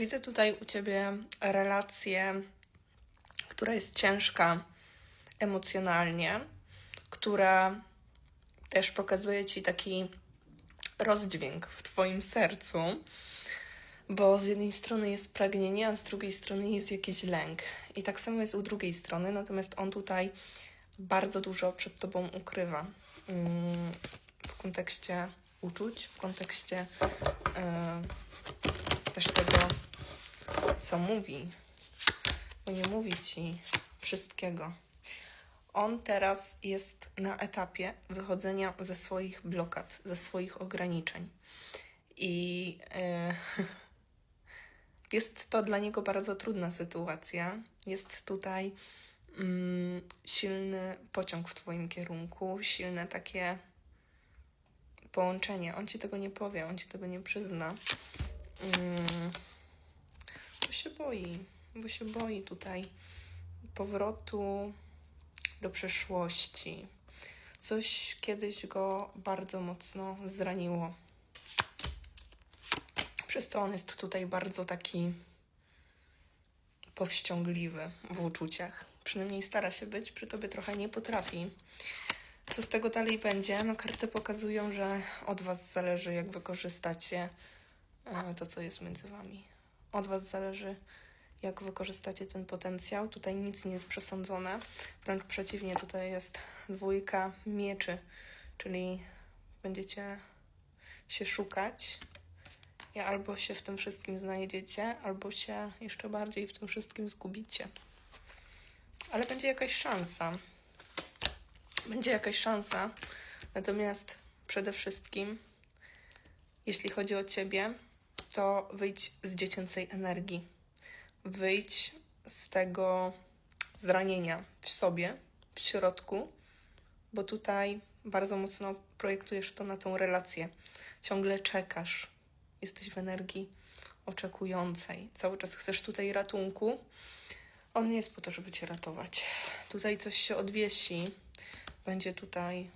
Widzę tutaj u ciebie relację, która jest ciężka emocjonalnie, która też pokazuje ci taki rozdźwięk w twoim sercu, bo z jednej strony jest pragnienie, a z drugiej strony jest jakiś lęk. I tak samo jest u drugiej strony, natomiast on tutaj bardzo dużo przed tobą ukrywa. Mm, W kontekście uczuć, w kontekście e, też tego, co mówi, bo nie mówi ci wszystkiego. On teraz jest na etapie wychodzenia ze swoich blokad, ze swoich ograniczeń. I e, jest to dla niego bardzo trudna sytuacja. Jest tutaj mm, silny pociąg w Twoim kierunku, silne takie połączenie. On ci tego nie powie, on ci tego nie przyzna. Bo się boi, bo się boi tutaj powrotu do przeszłości. Coś kiedyś go bardzo mocno zraniło. Przez co on jest tutaj bardzo taki powściągliwy w uczuciach. Przynajmniej stara się być, przy tobie trochę nie potrafi. Co z tego dalej będzie? No karty pokazują, że od was zależy, jak wykorzystacie e, to, co jest między wami. Od was zależy, jak wykorzystacie ten potencjał. Tutaj nic nie jest przesądzone, wręcz przeciwnie, tutaj jest dwójka mieczy, czyli będziecie się szukać i albo się w tym wszystkim znajdziecie, albo się jeszcze bardziej w tym wszystkim zgubicie. Ale będzie jakaś szansa. Będzie jakaś szansa. Natomiast przede wszystkim, jeśli chodzi o ciebie, to wyjdź z dziecięcej energii. Wyjdź z tego zranienia w sobie, w środku, bo tutaj bardzo mocno projektujesz to na tą relację. Ciągle czekasz. Jesteś w energii oczekującej. Cały czas chcesz tutaj ratunku. On nie jest po to, żeby cię ratować. Tutaj coś się odwiesi. Będzie tutaj